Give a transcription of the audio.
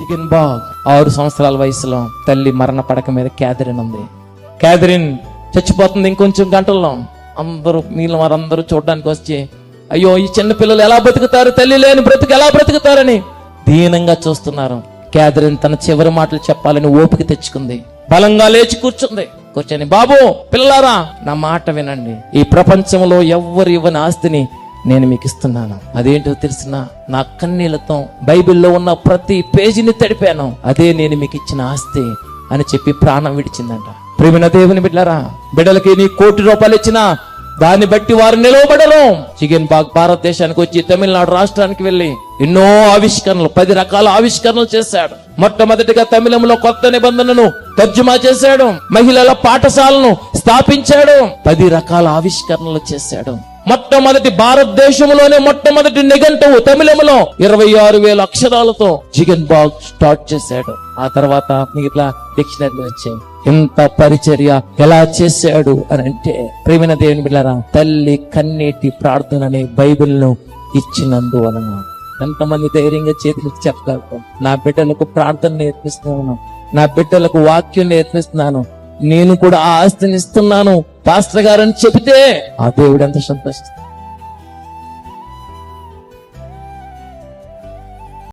Chicken బాగ్ ఆరు సంవత్సరాల వయసులో తల్లి మరణ పడక మీద క్యాథరిన్ ఉంది. క్యాథరిన్ చచ్చిపోతుంది ఇంకొంచెం గంటల్లో. అందరూ మిగిలిన వారందరూ చూడడానికి వచ్చి అయ్యో ఈ చిన్న పిల్లలు ఎలా బ్రతుకుతారు? తల్లి లేని బ్రతుకు ఎలా బ్రతుకుతారని దీనంగా చూస్తున్నారు. క్యాథరిన్ తన చివరి మాటలు చెప్పాలని ఓపిక తెచ్చుకుంది. బలంగా లేచి కూర్చుంది. కూర్చొని బాబు పిల్లలారా నా మాట వినండి. ఈ ప్రపంచంలో ఎవ్వరు ఇవ్వని ఆస్తిని నేను మీకు ఇస్తున్నాను. అదేంటో తెలిసిన నా కన్నీళ్ళతో బైబిల్లో ఉన్న ప్రతి పేజీని తడిపాను. అదే నేను మీకు ఇచ్చిన ఆస్తి అని చెప్పి ప్రాణం విడిచిందంట. ప్రేమిన దేవుని బిడ్డరా బిడ్డలకి నీ కోటి రూపాయలు ఇచ్చినా దాన్ని బట్టి వారు నిలవబడరు. చికెన్ బాగ్ భారతదేశానికి వచ్చి తమిళనాడు రాష్ట్రానికి వెళ్ళి ఎన్నో ఆవిష్కరణలు పది రకాల ఆవిష్కరణలు చేశాడు. మొట్టమొదటిగా తమిళంలో కొత్త నిబంధనను తర్జుమా చేశాడు. మహిళల పాఠశాలను స్థాపించాడు. పది రకాల ఆవిష్కరణలు చేశాడు. మొట్టమొదటి భారతదేశంలోనే మొట్టమొదటి నిఘంటువు తమిళంలో ఇరవై ఆరు వేల అక్షరాలతో జిగన్ బాగ్ స్టార్ట్ చేశాడు. ఆ తర్వాత మిగతా డిక్షనరీ వచ్చాయి. ఇంత పరిచర్య ఎలా చేశాడు అని అంటే ప్రేమిన దేవుని బిళ్ళరా తల్లి కన్నీటి ప్రార్థనని బైబిల్ను ఇచ్చినందువలన. ఎంతమంది ధైర్యంగా చేతులు చెప్పగలుగుతాం. నా బిడ్డలకు ప్రార్థన నేర్పిస్తున్నాను. నా బిడ్డలకు వాక్యం నేర్పిస్తున్నాను. నేను కూడా ఆ ఆస్తిని ఇస్తున్నాను. పాస్టర్ గారు అని చెబితే ఆ దేవుడు ఎంత సంతోషిస్తాడు.